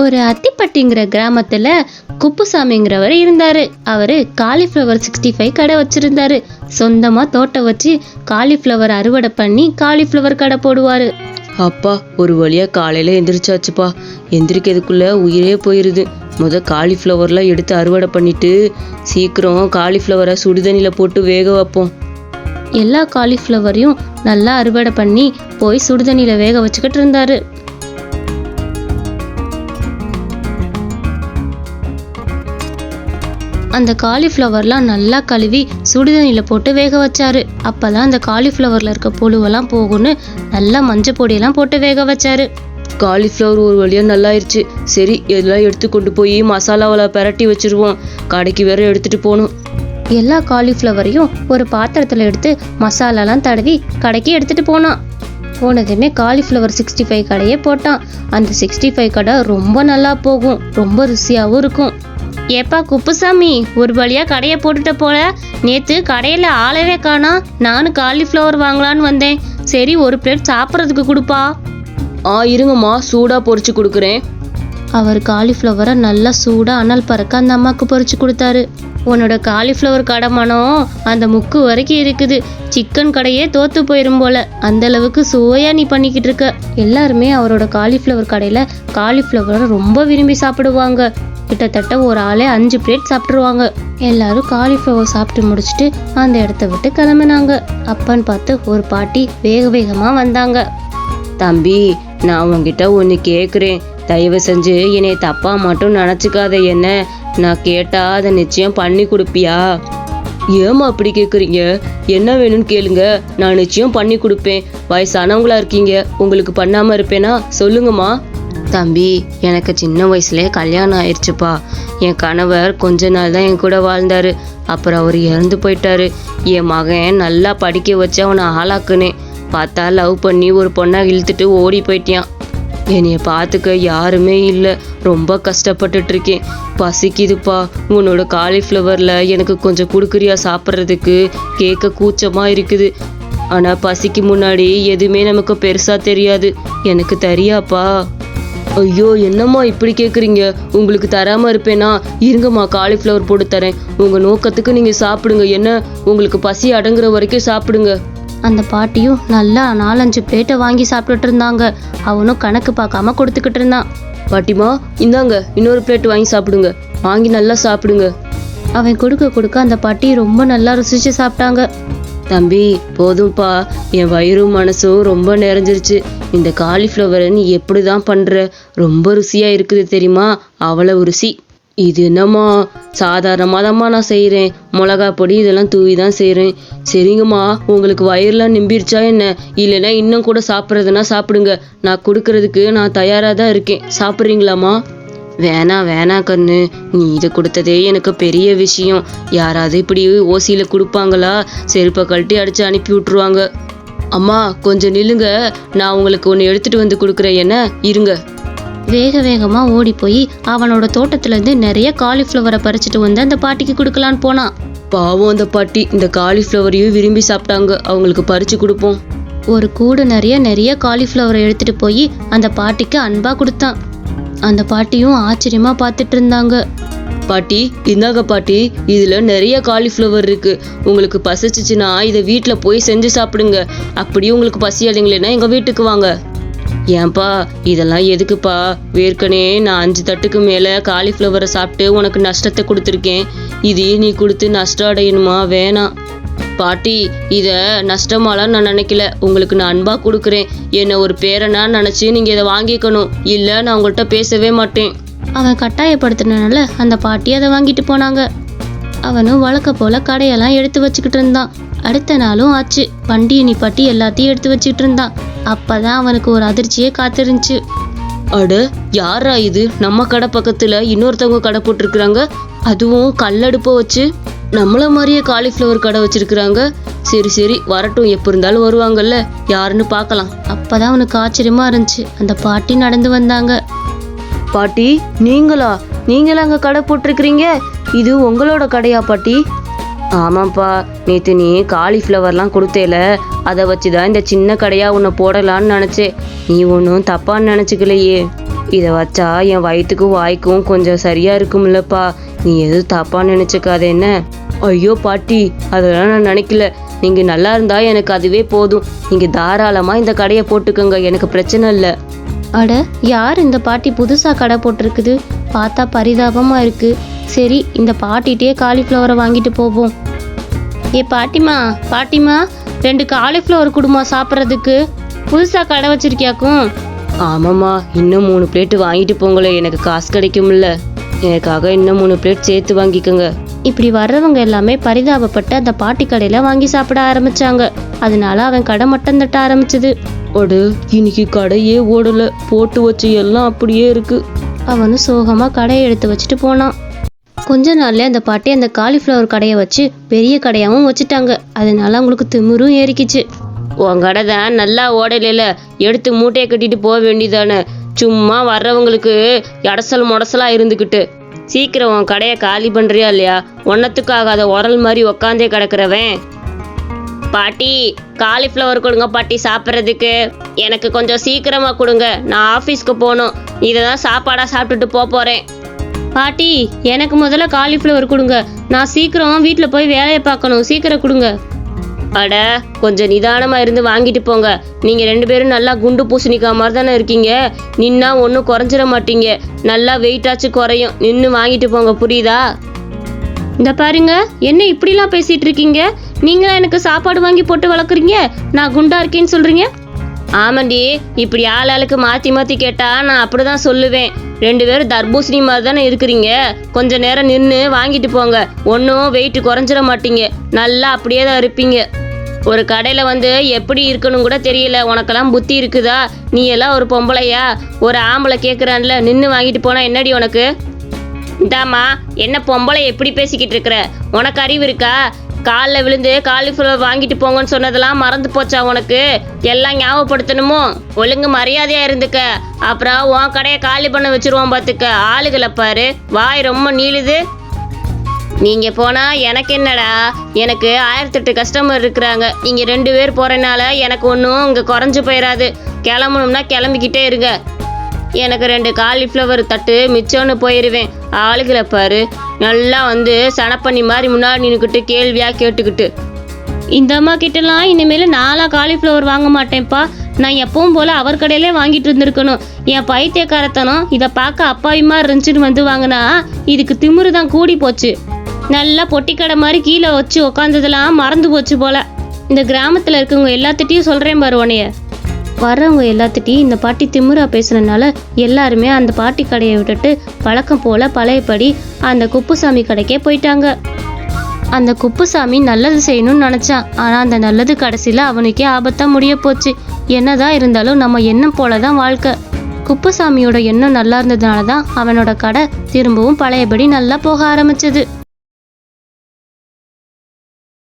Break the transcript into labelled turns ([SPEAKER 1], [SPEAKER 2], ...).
[SPEAKER 1] ஒரு அத்திப்பட்டிங்கிற கிராமத்துல குப்புசாமிங்கிறவர் இருந்தாரு. அவரு காலிஃப்ளவர் சிக்ஸ்டி ஃபைவ் கடை வச்சிருந்தாரு. சொந்தமா தோட்டம் வச்சு காலிஃப்ளவர் அறுவடை பண்ணி காலிஃப்ளவர் கடை போடுவாரு.
[SPEAKER 2] அப்பா ஒரு வழியா காலையில எந்திரிச்சாச்சுப்பா. எந்திரிக்கிறதுக்குள்ள உயிரே போயிருது. முத காலிஃப்ளவர்லாம் எடுத்து அறுவடை பண்ணிட்டு சீக்கிரம் காலிஃப்ளவரை சுடுதண்ணில போட்டு வேக வைப்போம்.
[SPEAKER 1] எல்லா காலிஃப்ளவரையும் நல்லா அறுவடை பண்ணி போய் சுடுதண்ணியில வேக வச்சுக்கிட்டு இருந்தாரு. அந்த காலிஃப்ளவர்லாம் நல்லா கழுவி சுடுதண்ணியில் போட்டு வேக வச்சாரு. அப்பதான் அந்த காலிஃப்ளவர்ல இருக்க புழுவெல்லாம் போகும்னு நல்லா மஞ்சள் பொடியெல்லாம் போட்டு வேக வச்சாரு.
[SPEAKER 2] காலிஃப்ளவர் ஒரு வழியா நல்லாயிருச்சு. சரி எல்லாம் எடுத்து கொண்டு போய் மசாலாவில் பிரட்டி வச்சிருவோம். கடைக்கு வேற எடுத்துட்டு போகணும்.
[SPEAKER 1] எல்லா காலிஃப்ளவரையும் ஒரு பாத்திரத்தில் எடுத்து மசாலாலாம் தடவி கடைக்கு எடுத்துட்டு போனான். போனதுமே காலிஃப்ளவர் சிக்ஸ்டி ஃபைவ் கடையே போட்டான். அந்த சிக்ஸ்டி ஃபைவ் கடை ரொம்ப நல்லா போகும். ரொம்ப ருசியாகவும் இருக்கும். ஏப்பா குப்புசாமி ஒரு வழியா கடையை போட்டுட்ட போல. நேத்து கடையில ஆளவே காணா நானும் காலிஃப்ளவர் வாங்கலான்னு வந்தேன். சரி ஒரு பிளேட் சாப்பிட்றதுக்கு கொடுப்பா.
[SPEAKER 2] ஆ இருங்கம்மா சூடா பொரிச்சு கொடுக்குறேன்.
[SPEAKER 1] அவர் காலிஃப்ளவரை நல்லா சூடாக அனல் பறக்க அந்த அம்மாவுக்கு பொரிச்சு கொடுத்தாரு. உன்னோட காலிஃப்ளவர் கடை மனம் அந்த முக்கு வரைக்கும் இருக்குது. சிக்கன் கடையே தோத்து போயிரும் போல. அந்த அளவுக்கு சுவையா நீ பண்ணிக்கிட்டு இருக்க. எல்லாருமே அவரோட காலிஃப்ளவர் கடையில காலிஃப்ளவரை ரொம்ப விரும்பி சாப்பிடுவாங்க. கிட்டத்தட்ட ஒரு ஆளே அஞ்சு பிளேட் சாப்பிட்ருவாங்க எல்லாரும் காலிஃப்ளவர் சாப்பிட்டு முடிச்சுட்டு அந்த இடத்த விட்டு கிளம்புனாங்க. அப்பன்னு பார்த்து ஒரு பாட்டி வேக வேகமாக வந்தாங்க.
[SPEAKER 2] தம்பி நான் உங்ககிட்ட ஒன்று கேட்குறேன் தயவு செஞ்சு என்னை தப்பா மட்டும் நினச்சிக்காத என்ன? நான் கேட்டா அதை நிச்சயம் பண்ணி கொடுப்பியா? ஏம்மா அப்படி கேட்குறீங்க என்ன வேணும்னு கேளுங்க. நான் நிச்சயம் பண்ணி கொடுப்பேன். வயசானவங்களா இருக்கீங்க. உங்களுக்கு பண்ணாமல் இருப்பேனா? சொல்லுங்கம்மா. தம்பி எனக்கு சின்ன வயசுலேயே கல்யாணம் ஆயிடுச்சுப்பா என் கணவர் கொஞ்ச நாள் தான் என் கூட வாழ்ந்தாரு. அப்புறம் அவர் இறந்து போயிட்டாரு. என் மகன் நல்லா படிக்க வச்சு அவனை ஆளாக்குனேன். பார்த்தா லவ் பண்ணி ஒரு பொண்ணை இழுத்துட்டு ஓடி போயிட்டான். என்னைய பார்த்துக்க யாருமே இல்லை. ரொம்ப கஷ்டப்பட்டுட்டு இருக்கேன். பசிக்குதுப்பா. உன்னோட காலிஃப்ளவரில் எனக்கு கொஞ்சம் கொடுக்குறியா சாப்பிட்றதுக்கு? கேட்க கூச்சமாக இருக்குது. ஆனால் பசிக்கு முன்னாடி எதுவுமே நமக்கு பெருசாக தெரியாது. எனக்கு தெரியாப்பா. ஐயோ என்னம்மா இப்படி கேட்குறீங்க உங்களுக்கு தராமல் இருப்பேனா? இருங்கம்மா காலிஃப்ளவர் போட்டு தரேன். உங்கள் நோக்கத்துக்கு நீங்கள் சாப்பிடுங்க. என்ன? உங்களுக்கு பசி அடங்குற வரைக்கும் சாப்பிடுங்க.
[SPEAKER 1] அந்த பாட்டியும் நல்லா நாலஞ்சு பிளேட்டை வாங்கி சாப்பிட்டுட்டு இருந்தாங்க. அவனும் கணக்கு பார்க்காம கொடுத்துக்கிட்டு இருந்தான்.
[SPEAKER 2] பாட்டிமா இந்தாங்க இன்னொரு பிளேட் வாங்கி சாப்பிடுங்க. வாங்கி நல்லா சாப்பிடுங்க.
[SPEAKER 1] அவன் கொடுக்க கொடுக்க அந்த பாட்டி ரொம்ப நல்லா ருசிச்சு சாப்பிட்டாங்க.
[SPEAKER 2] தம்பி போதும்ப்பா என் வயிறும் மனசும் ரொம்ப நிறைஞ்சிருச்சு. இந்த காலிஃப்ளவரை நீ எப்படி தான் பண்ணுற ரொம்ப ருசியாக இருக்குது தெரியுமா? அவ்வளவு ருசி. இது என்னம்மா? சாதாரணமாக தான்மா நான் செய்கிறேன் மிளகா பொடி இதெல்லாம் தூவி தான் செய்கிறேன் சரிங்கம்மா உங்களுக்கு வயிறுலாம் நிம்பிருச்சா என்ன? இல்லைன்னா இன்னும் கூட சாப்பிட்றதுனா சாப்பிடுங்க. நான் கொடுக்கறதுக்கு நான் தயாராக தான் இருக்கேன். சாப்பிட்றீங்களாம்மா? வேணாம் வேணாம் கண்ணு. நீ இது கொடுத்ததே எனக்கு பெரிய விஷயம். யாராவது இப்படி ஓசியில் கொடுப்பாங்களா? செருப்பை கழட்டி அடித்து அனுப்பி விட்ருவாங்க அம்மா கொஞ்சம் நில்லுங்க. நான் உங்களுக்கு ஒன்று எடுத்துட்டு வந்து கொடுக்குறேன். என்ன? இருங்க.
[SPEAKER 1] வேக வேகமா ஓடி போய் அவனோட தோட்டத்துல இருந்து நிறைய காலிஃப்ளவரை பறிச்சுட்டு வந்து அந்த பாட்டிக்கு கொடுக்கலான்னு போனான்
[SPEAKER 2] பாவம் அந்த பாட்டி. இந்த காலிஃப்ளவரையும் விரும்பி சாப்பிட்டாங்க. அவங்களுக்கு பறிச்சு கொடுப்போம்.
[SPEAKER 1] ஒரு கூடு நிறைய நிறைய காலிஃப்ளவரை எடுத்துட்டு போய் அந்த பாட்டிக்கு அன்பா கொடுத்தான். அந்த பாட்டியும் ஆச்சரியமா பார்த்துட்டு இருந்தாங்க.
[SPEAKER 2] பாட்டி இந்தாங்க பாட்டி இதில் நிறைய காலிஃப்ளவர் இருக்கு. உங்களுக்கு பசிச்சுச்சுன்னா இதை வீட்டில் போய் செஞ்சு சாப்பிடுங்க. அப்படியே உங்களுக்கு பசி அடைங்களேன்னா எங்கள் வீட்டுக்கு வாங்க. ஏன்பா இதெல்லாம் எதுக்குப்பா? வேர்க்கனே நான் அஞ்சு தட்டுக்கு மேலே காலிஃப்ளவரை சாப்பிட்டு உனக்கு நஷ்டத்தை கொடுத்துருக்கேன். இது நீ கொடுத்து நஷ்டம் அடையணுமா? வேணாம். பாட்டி இதை நஷ்டமாலாம் நான் நினைக்கல. உங்களுக்கு நான் அன்பாக கொடுக்குறேன். என்னை ஒரு பேரனா நினச்சி நீங்கள் இதை வாங்கிக்கணும். இல்லை நான் உங்கள்கிட்ட பேசவே மாட்டேன்.
[SPEAKER 1] அவன் கட்டாயப்படுத்தினால அந்த பாட்டி அதை வாங்கிட்டு போனாங்க. அவனும் வழக்க போல கடையெல்லாம் எடுத்து வச்சுக்கிட்டு இருந்தான். அடுத்த நாளும் ஆச்சு. வண்டியை நிப்பாட்டி எல்லாத்தையும் எடுத்து வச்சுக்கிட்டு இருந்தான். அப்பதான் அவனுக்கு ஒரு அதிர்ச்சியே காத்திருந்துச்சு.
[SPEAKER 2] அட யாரா இது? நம்ம கடை பக்கத்துல இன்னொருத்தவங்க கடை போட்டிருக்கிறாங்க. அதுவும் கல்லடுப்பை வச்சு? நம்மள மாதிரியே காலிஃப்ளவர் கடை வச்சிருக்கிறாங்க. சரி சரி வரட்டும் எப்போ இருந்தாலும் வருவாங்கல்ல. யாருன்னு பார்க்கலாம்.
[SPEAKER 1] அப்பதான் அவனுக்கு ஆச்சரியமா இருந்துச்சு. அந்த பாட்டி நடந்து வந்தாங்க.
[SPEAKER 2] பாட்டி நீங்களா? நீங்களா அங்கே கடை போட்டிருக்கிறீங்க? இது உங்களோட கடையா பாட்டி? ஆமாப்பா நேற்று நீ காலிஃப்ளவர்லாம் கொடுத்தேல. அதை வச்சு தான் இந்த சின்ன கடையாக உன்னை போடலான்னு நினச்சேன். நீ ஒன்றும் தப்பான்னு நினச்சிக்கலையே. இதை வச்சா என் வயிற்றுக்கும் வாய்க்கும் கொஞ்சம் சரியாக இருக்கும்லப்பா. நீ எதுவும் தப்பா நினைச்சுக்காத என்ன? ஐயோ பாட்டி அதெல்லாம் நான் நினைக்கல. நீங்க நல்லா இருந்தா எனக்கு அதுவே போதும். நீங்க தாராளமா இந்த கடையை போட்டுக்கோங்க. எனக்கு பிரச்சனை இல்லை.
[SPEAKER 1] அட யார் இந்த பாட்டி புதுசா கடை போட்டிருக்குது? பார்த்தா பரிதாபமா இருக்கு. சரி இந்த பாட்டிகிட்டே காலிஃப்ளவரை வாங்கிட்டு போவோம். ஏ பாட்டிமா பாட்டிமா ரெண்டு காலிஃப்ளவர் கொடுமா சாப்பிட்றதுக்கு. புதுசா கடை வச்சிருக்கியாக்கும்?
[SPEAKER 2] ஆமாம்மா இன்னும் மூணு பிளேட் வாங்கிட்டு போங்களே. எனக்கு காசு கிடைக்கும்ல. எனக்காக இன்னும் மூணு பிளேட் சேர்த்து வாங்கிக்கோங்க.
[SPEAKER 1] இப்படி வர்றவங்க எல்லாமே பரிதாபப்பட்டு அந்த பாட்டி கடையில வாங்கி சாப்பிட ஆரம்பிச்சாங்க. அதனால அவன் கடை மட்டம் தட்ட ஆரம்பிச்சது.
[SPEAKER 2] அடு இன்னைக்கு கடையே ஓடல. போட்டு வச்ச எல்லாம் அப்படியே இருக்கு.
[SPEAKER 1] அவனும் சோகமா கடையை எடுத்து வச்சுட்டு போனான். கொஞ்ச நாள்ல அந்த பாட்டி அந்த காலிஃப்ளவர் கடையை வச்சு பெரிய கடையாவும் வச்சுட்டாங்க. அதனால அவங்களுக்கு திமிரும் ஏறிக்கிச்சு.
[SPEAKER 2] உன் கடை தான் நல்லா ஓடலைல. எடுத்து மூட்டையை கட்டிட்டு போக வேண்டியதானே. சும்மா வர்றவங்களுக்கு இடசல் முடசலா இருந்துக்கிட்டு சீக்கிரம் உன் கடையை காலி பண்ணுறியா இல்லையா? ஒன்னத்துக்கு ஆகாத உரல் மாதிரி உக்காந்தே கிடக்குறவன். பாட்டி காலிஃப்ளவர் கொடுங்க பாட்டி சாப்பிட்றதுக்கு. எனக்கு கொஞ்சம் சீக்கிரமாக கொடுங்க. நான் ஆஃபீஸ்க்கு போகணும். இதை தான் சாப்பாடாக சாப்பிட்டுட்டு போக போகிறேன்
[SPEAKER 1] பாட்டி எனக்கு முதல்ல காலிஃப்ளவர் கொடுங்க. நான் சீக்கிரம் வீட்டில் போய் வேலையை பார்க்கணும். சீக்கிரம் கொடுங்க.
[SPEAKER 2] அட கொஞ்சம் நிதானமா இருந்து வாங்கிட்டு போங்க. நீங்க ரெண்டு பேரும் நல்லா குண்டு பூசணிக்கா மாதிரி தானே இருக்கீங்க? நின்னா ஒன்றும் குறைஞ்சிட மாட்டீங்க. நல்லா வெயிட்டாச்சு குறையும். நின்று வாங்கிட்டு போங்க புரியுதா?
[SPEAKER 1] இந்த பாருங்க என்ன இப்படிலாம் பேசிட்டு இருக்கீங்க? நீங்களா எனக்கு சாப்பாடு வாங்கி போட்டு வளர்க்குறீங்க? நான் குண்டா இருக்கேன்னு சொல்றீங்க?
[SPEAKER 2] ஆமாண்டி இப்படி ஆள் ஆளுக்கு மாத்தி மாத்தி கேட்டா நான் அப்படிதான் சொல்லுவேன். ரெண்டு பேரும் தர்பூசணி மாதிரி தானே இருக்கிறீங்க. கொஞ்ச நேரம் நின்று வாங்கிட்டு போங்க. ஒன்றும் வெயிட் குறைஞ்சிட மாட்டீங்க. நல்லா அப்படியே தான் இருப்பீங்க. ஒரு கடையில் வந்து எப்படி இருக்கணும் கூட தெரியல. உனக்கெல்லாம் புத்தி இருக்குதா? நீ எல்லாம் ஒரு பொம்பளையா? ஒரு ஆம்பளை கேட்குறான்ல நின்று வாங்கிட்டு போனால் என்னடி உனக்கு? இந்தாம்மா என்ன பொம்பளை எப்படி பேசிக்கிட்டு இருக்கிற? உனக்கு அறிவு இருக்கா? காலில் விழுந்து காலிஃப்ளவர் வாங்கிட்டு போங்கன்னு சொன்னதெல்லாம் மறந்து போச்சா உனக்கு? எல்லாம் ஞாபகப்படுத்தணுமோ? ஒழுங்கு மரியாதையாக இருந்துக்க. அப்புறம் உன் கடையை காலி பண்ண வச்சிருவோம் பார்த்துக்க ஆளுகளை பாரு. வாய் ரொம்ப நீளுது. நீங்க போனா எனக்கு என்னடா? எனக்கு ஆயிரத்தெட்டு கஸ்டமர் இருக்கிறாங்க. நீங்க ரெண்டு பேர் போறனால எனக்கு ஒன்றும் இங்க குறைஞ்சு போயிடாது கிளம்பணும்னா கிளம்பிக்கிட்டே இருங்க. எனக்கு ரெண்டு காலிஃப்ளவர் தட்டு மிச்சம்னு போயிடுவேன் ஆளுகளை பாரு. நல்லா வந்து சனப்பண்ணி மாதிரி முன்னாடி நின்றுக்கிட்டு கேள்வியாக கேட்டுக்கிட்டு.
[SPEAKER 1] இந்த அம்மா கிட்டலாம் இனிமேல் நாலாம் காலிஃப்ளவர் வாங்க மாட்டேன்ப்பா. நான் எப்பவும் போல அவர் கடையிலே வாங்கிட்டு இருந்திருக்கணும். என் பைத்தியக்காரத்தனம் இதை பார்க்க அப்பாவிமா இருந்துச்சுன்னு வந்து வாங்கினா இதுக்கு திமிரு தான் கூடி போச்சு. நல்லா பொட்டிக்கடை மாதிரி கீழே வச்சு உக்காந்ததெல்லாம் மறந்து போச்சு போல. இந்த கிராமத்தில் இருக்கவங்க எல்லாத்திட்டையும் சொல்கிறேன் பாரு உன்னைய. வர்றவங்க எல்லாத்திட்டையும் இந்த பாட்டி திமுறா பேசுனதுனால எல்லாருமே அந்த பாட்டி கடையை விட்டுட்டு வழக்கம் போல பழையபடி அந்த குப்புசாமி கடைக்கே போயிட்டாங்க. அந்த குப்புசாமி நல்லது செய்யணும்னு நினச்சான். ஆனால் அந்த நல்லது கடைசியில் அவனுக்கே ஆபத்தாக முடிய போச்சு. என்னதான் இருந்தாலும் நம்ம எண்ணம் போலதான் வாழ்க்கை. குப்புசாமியோட எண்ணம் நல்லா இருந்ததுனால தான் அவனோட கடை திரும்பவும் பழையபடி நல்லா போக ஆரம்பிச்சது.